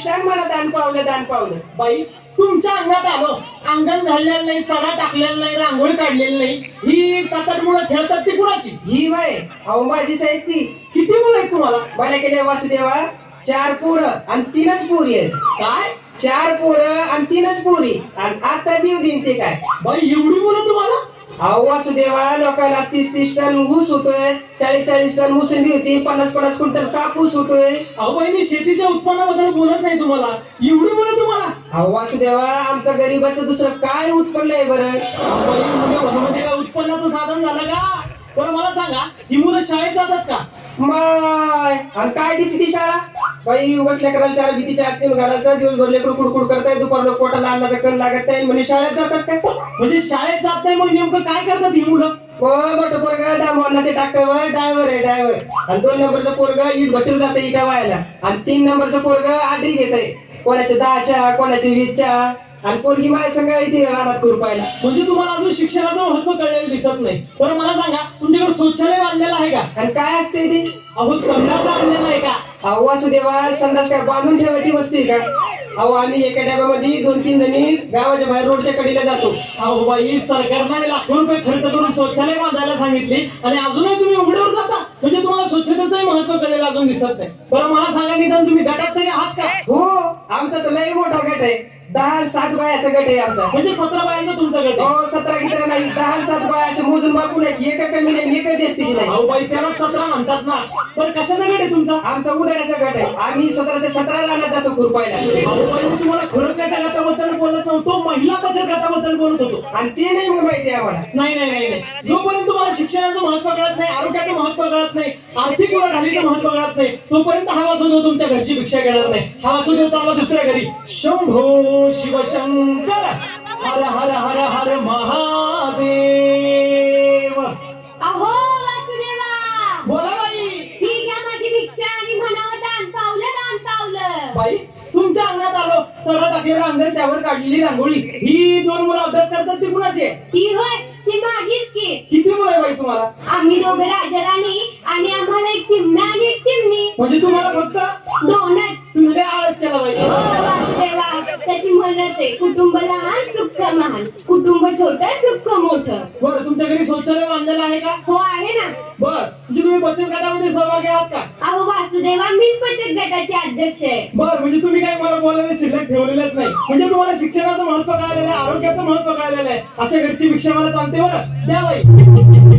शिक्षण मला दान पावलं दान पावलं. बाई तुमच्या अंगात आलो. अंगण झाडलेलं नाही सडा टाकलेला नाही रांगोळी काढलेली नाही. ही सात आठ मुलं खेळतात ती कुणाची? ही बाय अहो माझीच आहे ती. किती मुलं आहेत तुम्हाला? मला केल्या वासुदेवा चार पोरं आणि तीनच पोरी आहेत. काय? चार पोरं आणि तीनच पोरी. आणि आता देऊ देईन ते काय? बाई एवढी मुलं तुम्हाला? वासुदेवा लोकांना तीस तीस टन ऊस होतोय चाळीस चाळीस टन मोसंबी होती पन्नास पन्नास क्विंटल कापूस होतोय. अहो बाई मी शेतीच्या उत्पन्नाबद्दल बोलत नाही तुम्हाला. एवढी मुलं तुम्हाला. अहो वासुदेवा आमचा गरीबाचं दुसरं काय उत्पन्न आहे बरं? अहो बाई मुलं होणं काय उत्पन्नाचं साधन झालं का? बरं मला सांगा ही मुलं शाळेत जातात का? माय! आणि काय देते ती शाळा? बाई उगाच लेकराला चार भीतीच्या आत नेऊन घालायचा दिवसभर लेकरू कुडकुड करताय दुपारला पोटाला अन्नाचा कण लागत नाही म्हणजे शाळेत जातात काय म्हणजे शाळेत जात नाही मग नेमकं काय करतात ही मुलं? मोठं पोरग दामवानाच्या टाकवर ड्रायव्हर आहे ड्रायव्हर आणि दोन नंबरचं पोरग इट भटून जातं इटा व्हायला आणि तीन नंबरचं पोरग आडरी घेत आहे कोणाच्या दहाच्या कोणाच्या वीसच्या. आणि पोरगी माझ्या संग इथे रानात करू पाहिला म्हणजे तुम्हाला अजून शिक्षणाचं महत्त्व कळलेलं दिसत नाही. बरं मला सांगा तुमच्याकडे शौचालय बांधलेलं आहे का? आणि काय असते ते अहो संडास बांधलेला आहे का? अहो वासुदेवा संडास काय बांधून ठेवायची वस्तू आहे का? अहो आम्ही एका डब्यामध्ये दोन तीन जणी गावाच्या बाहेर रोडच्या कडेला जातो. अहो बाई सरकारने लाखो रुपये खर्च करून शौचालय बांधायला सांगितली आणि अजूनही तुम्ही उघड्यावर जाता. म्हणजे तुम्हाला स्वच्छतेचंही महत्त्व कळलेलं अजून दिसत नाही. बरं मला सांगा निदान तुम्ही गटात तरी आहात का? हो आमचा तर लय मोठा गट आहे. दहा सात बायाचा गट आहे आमचा. म्हणजे सतरा बायांचा तुमचा गट आहे. हो सतरा किती नाही दहा सात बाया असे मोजून बापू नाही एका कमी नाही एकच असते की नाही अहो बाई त्याला सतरा म्हणतात ना. बरं कशाचा गट आहे तुमचा? आमचा उदाड्याचा गट आहे. आम्ही सतराच्या सतरा रानात जातो खुरपायला. अहो बाई मी तुम्हाला खुरप्याच्या गटाबद्दल बोलत नव्हतो. महिला बचत गटाबद्दल बोलत होतो. आणि ते नाही मग माहिती आम्हाला. नाही नाही नाही नाही. जोपर्यंत तुम्हाला शिक्षणाचं महत्त्व कळत नाही आरोग्याचं महत्त्व कळत नाही आर्थिक उलाढालीचं महत्त्व कळत नाही तोपर्यंत हा वासुदेव तुमच्या घरची भिक्षा घेणार नाही. हा वासुदेव चालला दुसऱ्या घरी. शंभो शिवशंकर! हर हर हर हर महादेव. अहो वासुदेवा. बोला बाई. ही घ्या माझी भिक्षा आणि म्हणावं दान पावलं दान पावलं. बाई तुमच्या अंगणात आलो. सडा टाकलेलं अंगण त्यावर काढलेली रांगोळी. ही दोन मुलं अभ्यास करतात ती कुणाची आहे? ती होय ती माझीच की. किती मुलं आहे बाई तुम्हाला? आम्ही दोघं राजा राणी आणि आम्हाला एक चिमणा आणि एक चिमणी. म्हणजे तुम्हाला फक्त दोनच. तुम्ही लय आळस केला बाई. वासुदेवा. त्याची म्हणच आहे. कुटुंब लहान सुख. महान कुटुंब छोट सुख मोठं. बरं तुमच्या घरी शौचालय बांधलेलं आहे का? हो आहे ना. बर म्हणजे तुम्ही बचत गटामध्ये सहभागी आहात का? अहो वासुदेवा मीच बचत गटाची अध्यक्ष आहे. बर म्हणजे तुम्ही काही मला बोलायला शिल्लक ठेवलेलंच नाही. म्हणजे तुम्हाला शिक्षणाचं महत्त्व कळालेलं आहे आरोग्याचं महत्त्व कळालेलं आहे. अशा घरची भिक्षा मला चालते बरं. द्या बाई.